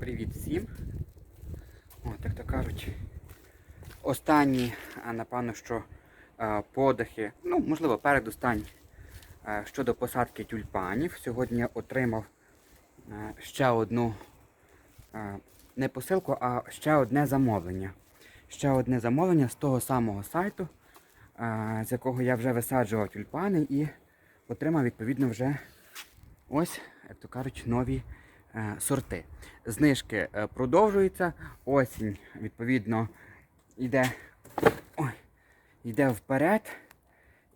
Привіт всім. О, як то кажуть, останні, напевно, що подихи, ну, можливо, передостанні щодо посадки тюльпанів. Сьогодні я отримав ще одну не посилку, а ще одне замовлення. Ще одне замовлення з того самого сайту, з якого я вже висаджував тюльпани і отримав відповідно вже ось, як то кажуть, нові сорти. Знижки е, продовжуються. Осінь, відповідно, йде, ой, йде вперед.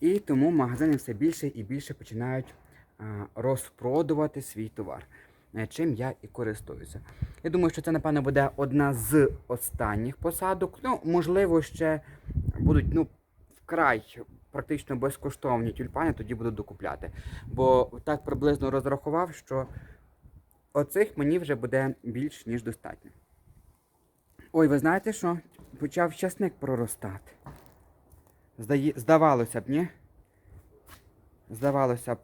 І тому магазини все більше і більше починають е, розпродувати свій товар. е, Чим я і користуюся. Я думаю, що це, напевно, буде одна з останніх посадок. Ну, можливо, ще будуть ну, вкрай практично безкоштовні тюльпани, тоді буду докупляти. Бо так приблизно розрахував, що оцих мені вже буде більш ніж достатньо. Ой, ви знаєте що? Почав часник проростати. Здає... Здавалося б, ні? Здавалося б.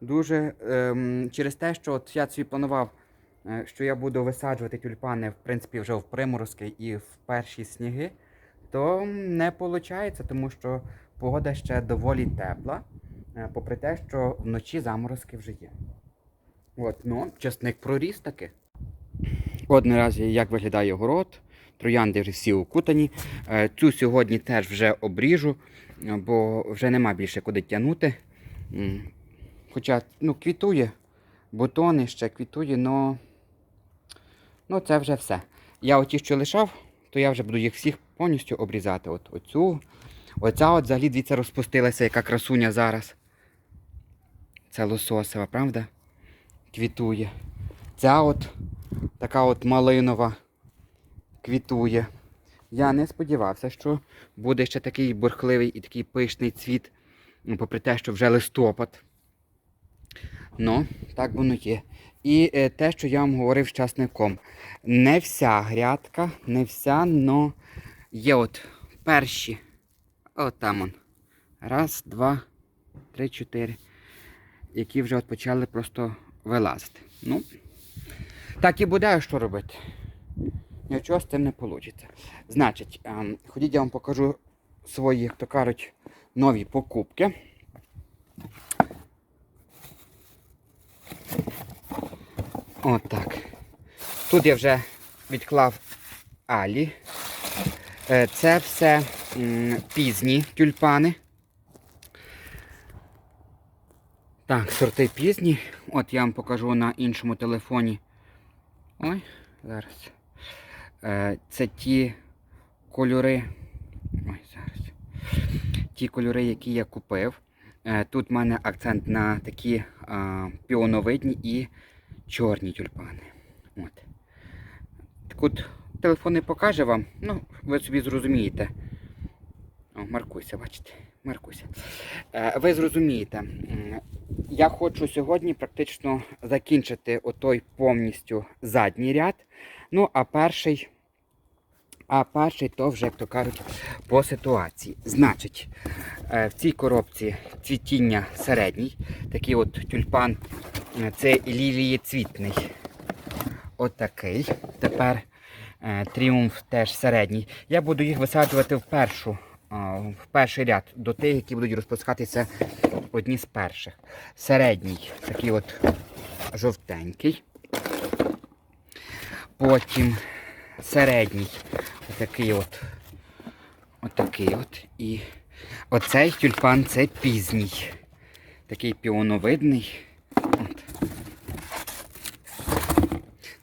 Дуже ем, через те, що от я собі планував, е, що я буду висаджувати тюльпани, в принципі, вже в приморозки і в перші сніги, то не виходить, тому що погода ще доволі тепла, е, попри те, що вночі заморозки вже є. От, ну, часник проріс таки. От наразі як виглядає город. Троянди вже всі укутані. Е, Цю сьогодні теж вже обріжу, бо вже нема більше куди тягнути. Хоча ну, квітує, бутони ще квітує, но ну це вже все. Я оті, що лишав, то я вже буду їх всіх повністю обрізати. От оцю. Оця от взагалі дивіться розпустилася, яка красуня зараз. Це лососева, правда? Квітує. Ця от така от малинова квітує. Я не сподівався, що буде ще такий бурхливий і такий пишний цвіт, ну, попри те, що вже листопад. Ну, так воно є. І е, те, що я вам говорив з часником. Не вся грядка, не вся, але є от перші. От там он. Раз, два, три, чотири. Які вже от почали просто вилазити. Ну, так і буде, що робити. Нічого з цим не вийде. Значить, ем, ходіть, я вам покажу свої, як то кажуть, нові покупки. Отак. Тут я вже відклав Алі. Е, Це все пізні тюльпани. Так, сорти пізні. От я вам покажу на іншому телефоні. Ой, зараз. Е, Це ті кольори. Ой, зараз. Ті кольори, які я купив. Е, Тут в мене акцент на такі а, піоновидні і чорні тюльпани. От. От телефон не покаже вам, ну, ви собі зрозумієте. О, маркуйся, бачите. Маркуйся. Е, ви зрозумієте. Я хочу сьогодні практично закінчити отой повністю задній ряд. Ну, а перший. А перший то вже, як то кажуть, по ситуації. Значить, е, в цій коробці цвітіння середній. Такий от тюльпан. е, Це лілії цвітний. Отакий. Тепер тріумф теж середній. Я буду їх висаджувати в першу, в перший ряд до тих, які будуть розпускатися одні з перших. Середній такий от жовтенький. Потім середній отакий от. Отакий от. І оцей тюльпан це пізній. Такий піоновидний. От.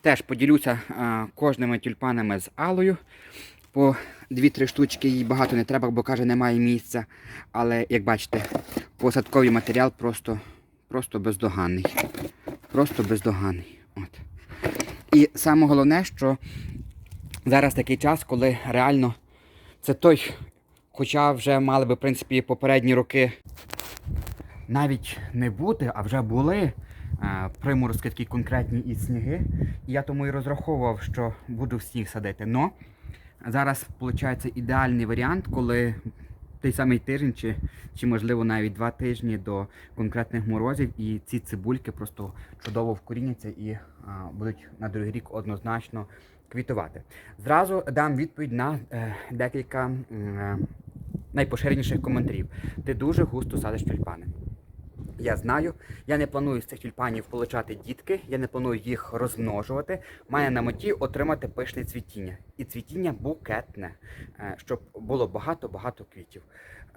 Теж поділюся а, кожними тюльпанами з алою. По 2-3 штучки їй багато не треба, бо каже, немає місця. Але, як бачите, посадковий матеріал просто, просто бездоганний. Просто бездоганний. От. І саме головне, що зараз такий час, коли реально це той, хоча вже мали би, в принципі, попередні роки навіть не бути, а вже були е, приморозки такі конкретні і сніги. І я тому і розраховував, що буду в сніг садити. Но зараз виходить ідеальний варіант, коли той самий тиждень, чи, чи можливо навіть два тижні до конкретних морозів, і ці цибульки просто чудово вкоріняться і а, будуть на другий рік однозначно квітувати. Зразу дам відповідь на е, декілька е, найпоширеніших коментарів. Ти дуже густо садиш тюльпани. Я знаю, я не планую з цих тюльпанів получати дітки, я не планую їх розмножувати. Маю на меті отримати пишне цвітіння. І цвітіння букетне, е, щоб було багато-багато квітів.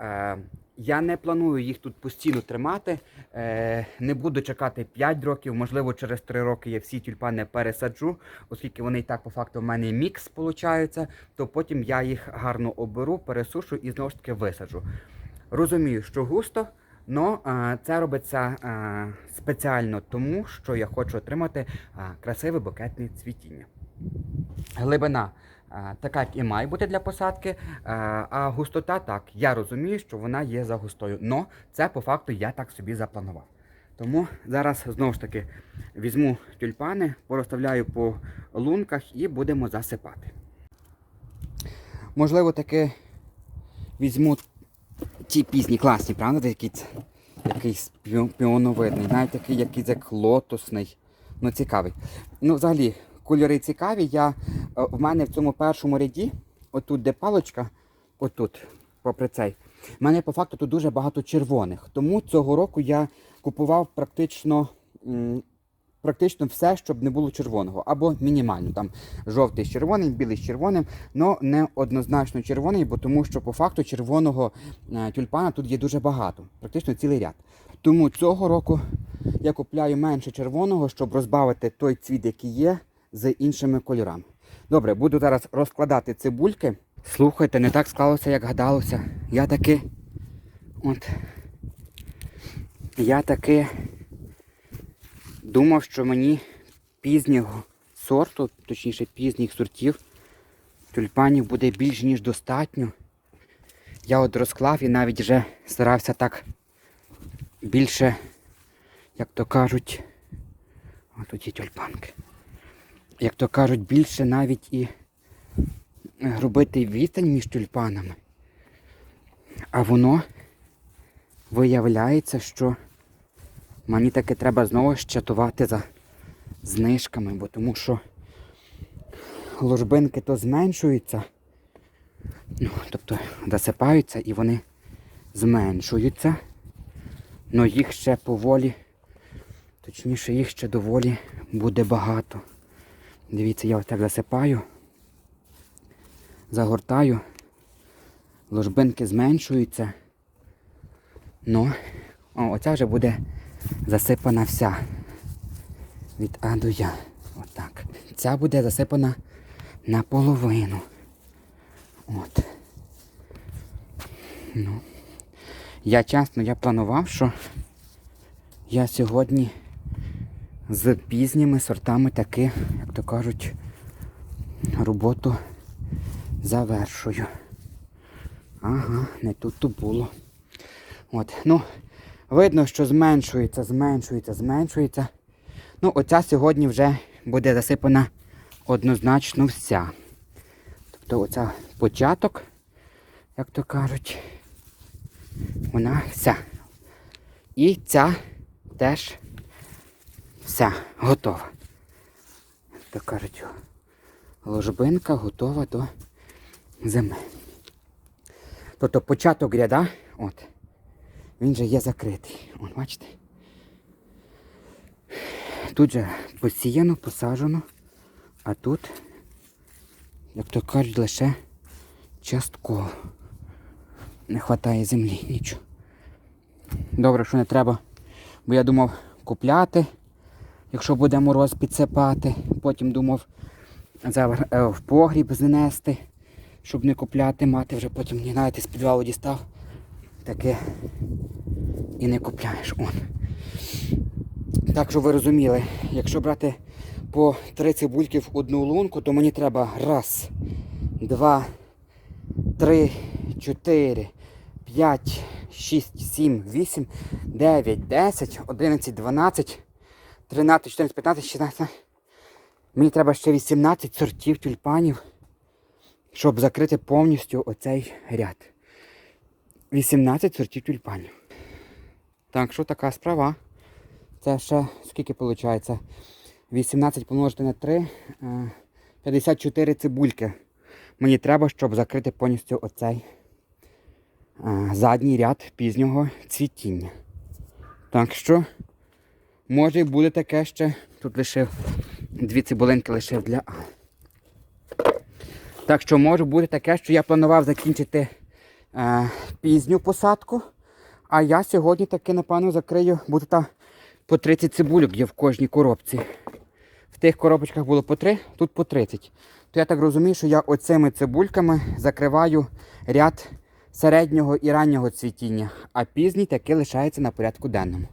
Е, Я не планую їх тут постійно тримати. е, Не буду чекати 5 років, можливо, через 3 роки я всі тюльпани пересаджу, оскільки вони і так по факту в мене мікс виходить, то потім я їх гарно оберу, пересушу і знову ж таки висаджу. Розумію, що густо. Но це робиться спеціально тому, що я хочу отримати красиве букетне цвітіння. Глибина така, як і має бути для посадки, а, густота так. Я розумію, що вона є за густою. Но це по факту я так собі запланував. Тому зараз знову ж таки візьму тюльпани, порозставляю по лунках і будемо засипати. Можливо, таки візьму ті пізні класні, правда? Якийсь піо- піоновидний, навіть такий якийсь як лотосний. Ну, цікавий. Ну, взагалі, кольори цікаві. Я, е, в мене в цьому першому ряді, отут, де палочка, отут, попри цей, в мене по факту тут дуже багато червоних. Тому цього року я купував практично. Практично все, щоб не було червоного, або мінімально там жовтий з червоним, білий з червоним, але не однозначно червоний, бо тому що по факту червоного е, тюльпана тут є дуже багато, практично цілий ряд. Тому цього року я купляю менше червоного, щоб розбавити той цвіт, який є, з іншими кольорами. Добре, буду зараз розкладати цибульки. Слухайте, не так склалося, як гадалося. Я таки. От. Я таки думав, що мені пізнього сорту, точніше пізніх сортів тюльпанів буде більш ніж достатньо. Я от розклав і навіть вже старався так більше, як то кажуть, а тут є тюльпанки. Як то кажуть, більше навіть і робити відстань між тюльпанами. А воно виявляється, що мені таки треба знову щатувати за знижками, бо тому що ложбинки то зменшуються, ну, тобто засипаються і вони зменшуються. але їх ще поволі, точніше їх ще доволі буде багато. Дивіться, я ось так засипаю, загортаю, ложбинки зменшуються. Ну, о, оця вже буде засипана вся. Від А до Я. Отак. Ця буде засипана наполовину. От. Ну. Я чесно, я планував, що я сьогодні з пізніми сортами таки, як то кажуть, роботу завершую. Ага, не тут то було. От, ну, видно, що зменшується, зменшується, зменшується. Ну, оця сьогодні вже буде засипана однозначно вся. Тобто оця початок, як то кажуть, вона вся. І ця теж вся готова. То кажуть, ложбинка готова до зими. Тобто початок ряда, от, він же є закритий. От, бачите? Тут же посіяно, посаджено, а тут, як то кажуть, лише частково. Не вистачає землі, нічого. Добре, що не треба, бо я думав купляти, якщо буде мороз підсипати. Потім думав е, в погріб знести, щоб не купляти, мати вже потім знаєте, з підвалу дістав. Таке і не купляєш. Он. Так, що ви розуміли, якщо брати по три цибульки в одну лунку, то мені треба раз, два, три, чотири, п'ять, шість, сім, вісім, дев'ять, десять, одинадцять, дванадцять, тринадцять, чотирнадцять, п'ятнадцять, шістнадцять. Мені треба ще 18 сортів тюльпанів, щоб закрити повністю оцей ряд. 18 сортів тюльпанів. Так, що така справа? Це ще скільки виходить? 18 помножити на 3, е, 54 цибульки. Мені треба, щоб закрити повністю оцей е, задній ряд пізнього цвітіння. Так що, може і буде таке ще. Тут лишив дві цибулинки лишив для А. Так що може бути таке, що я планував закінчити е, пізню посадку. А я сьогодні таки, напевно, закрию, буде та по 30 цибульок є в кожній коробці. В тих коробочках було по 3, тут по 30. То я так розумію, що я оцими цибульками закриваю ряд середнього і раннього цвітіння, а пізній таки лишається на порядку денному.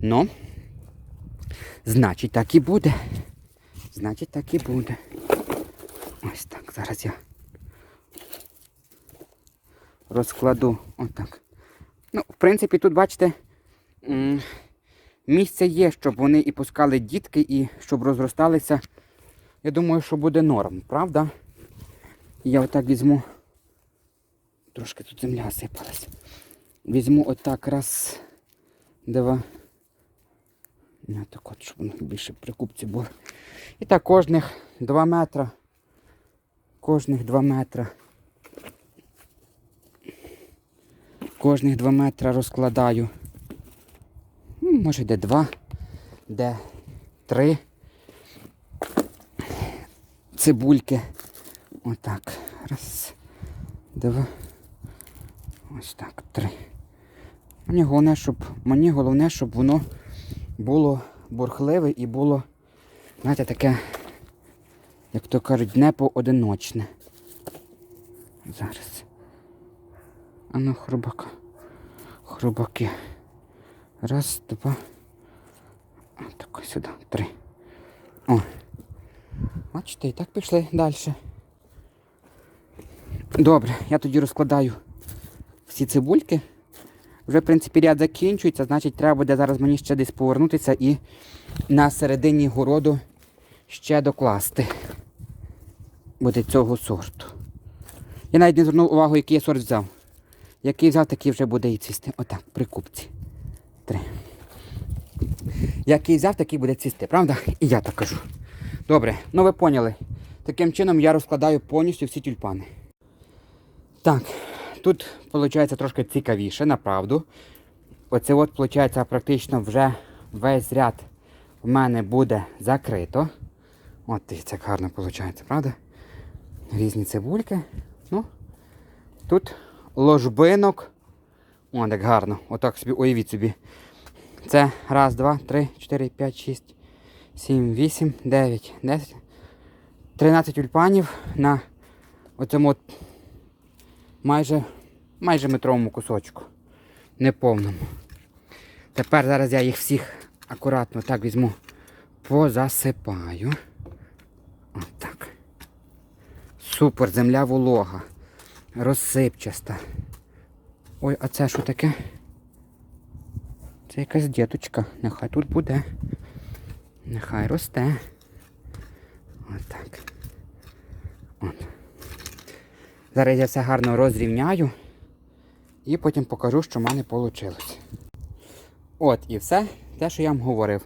Ну, значить, так і буде. Значить, так і буде. Ось так, зараз я розкладу отак. Ну, в принципі, тут, бачите, місце є, щоб вони і пускали дітки, і щоб розросталися. Я думаю, що буде норм, правда? Я отак візьму. Трошки тут земля сипалась. Візьму отак раз, два. Не так от, щоб воно більше при купці було. І так кожних 2 метра. Кожних 2 метра. Кожних 2 метра розкладаю. Ну, Може де 2, де 3 цибульки. Отак. Раз, два. Ось так, три. Мені головне, щоб, мені головне, щоб воно було бурхливе і було, знаєте, таке, як то кажуть, не поодиночне. Зараз. А ну, хробака. Хробаки. Раз, два. Так, сюди. Три. О. Бачите, і так пішли далі. Добре, я тоді розкладаю всі цибульки. Вже, в принципі, ряд закінчується, значить, треба буде зараз мені ще десь повернутися і на середині городу ще докласти. Буде цього сорту. Я навіть не звернув увагу, який я сорт взяв. Який взяв, такий вже буде і цвісти. Отак, при купці. Три. Який взяв, такий буде цвісти, правда? І я так кажу. Добре, ну ви поняли. Таким чином я розкладаю повністю всі тюльпани. Так, тут виходить трошки цікавіше, направду. Оце от, виходить, практично вже весь ряд в мене буде закрито. От дивіться, як гарно виходить, правда? Різні цибульки. Ну, тут ложбинок. О, як гарно. Отак собі уявіть собі. Це раз, два, три, чотири, п'ять, шість, сім, вісім, дев'ять, десять. 13 тюльпанів на оцьому от майже, майже метровому кусочку. Неповному. Тепер зараз я їх всіх акуратно так візьму, позасипаю. Отак. Супер, земля волога. Розсипчаста. Ой, а це що таке? Це якась діточка. Нехай тут буде. Нехай росте. Отак. От. Зараз я все гарно розрівняю і потім покажу, що в мене вийшло. От і все, те, що я вам говорив.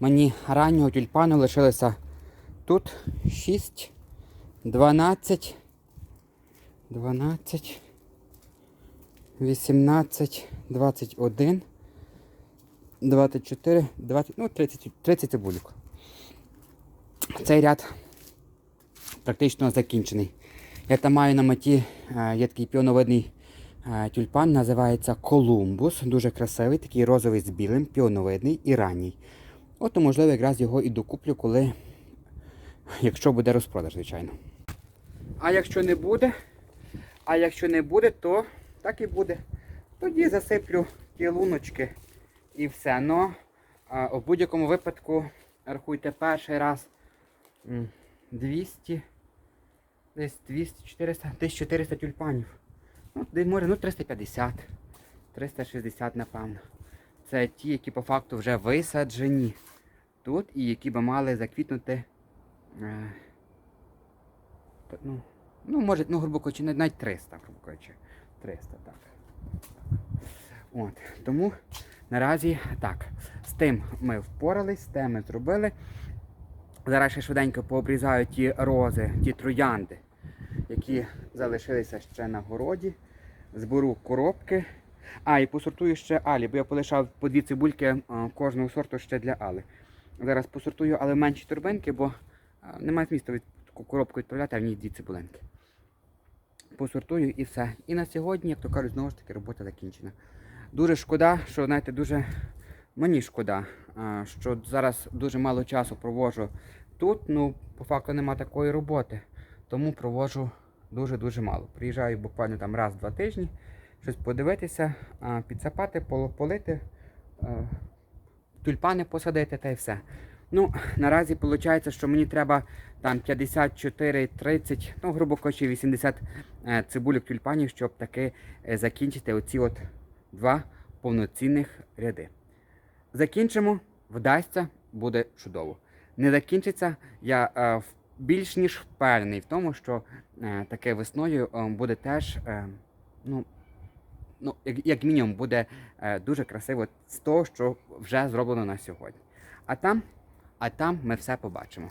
Мені раннього тюльпану лишилося тут 6, 12, 12, 18, 21, 24, 20, ну 30, 30 цибулік. Цей ряд практично закінчений. Я там маю на меті е, є такий піоновидний е, тюльпан, називається Колумбус. Дуже красивий, такий розовий з білим, піоновидний і ранній. От, можливо, якраз його і докуплю, коли, якщо буде розпродаж, звичайно. А якщо не буде, а якщо не буде, то так і буде. Тоді засиплю ті луночки і все. Но в будь-якому випадку, рахуйте, перший раз 200, десь 200, 400, 1400 тюльпанів. Ну, десь може, ну 350, 360, напевно. Це ті, які по факту вже висаджені тут і які би мали заквітнути. Е, ну, ну, може, ну, грубо кажучи, навіть 300, грубо кажучи. 300, так. От, тому наразі так. З тим ми впорались, з тим ми зробили. Зараз ще швиденько пообрізаю ті рози, ті троянди, які залишилися ще на городі. Зберу коробки. А, і посортую ще алі, бо я полишав по дві цибульки кожного сорту ще для али. Зараз посортую, але менші торбинки, бо немає змісту від коробку відправляти, а в ній дві цибулинки. Посортую і все. І на сьогодні, як то кажуть, знову ж таки робота закінчена. Дуже шкода, що знаєте, дуже мені шкода, що зараз дуже мало часу проводжу тут. Ну, по факту нема такої роботи. Тому проводжу дуже-дуже мало. Приїжджаю буквально там раз-два тижні, щось подивитися, підсапати, полити, тюльпани посадити та й все. Ну, наразі виходить, що мені треба там 54-30, ну, грубо кажучи, 80 е, цибулік тюльпанів, щоб таки е, закінчити оці от два повноцінних ряди. Закінчимо, вдасться, буде чудово. Не закінчиться, я е, більш ніж впевнений в тому, що е, таке весною е, буде теж, е, ну, ну, як, як мінімум, буде е, дуже красиво з того, що вже зроблено на сьогодні. А там, а там ми все побачимо.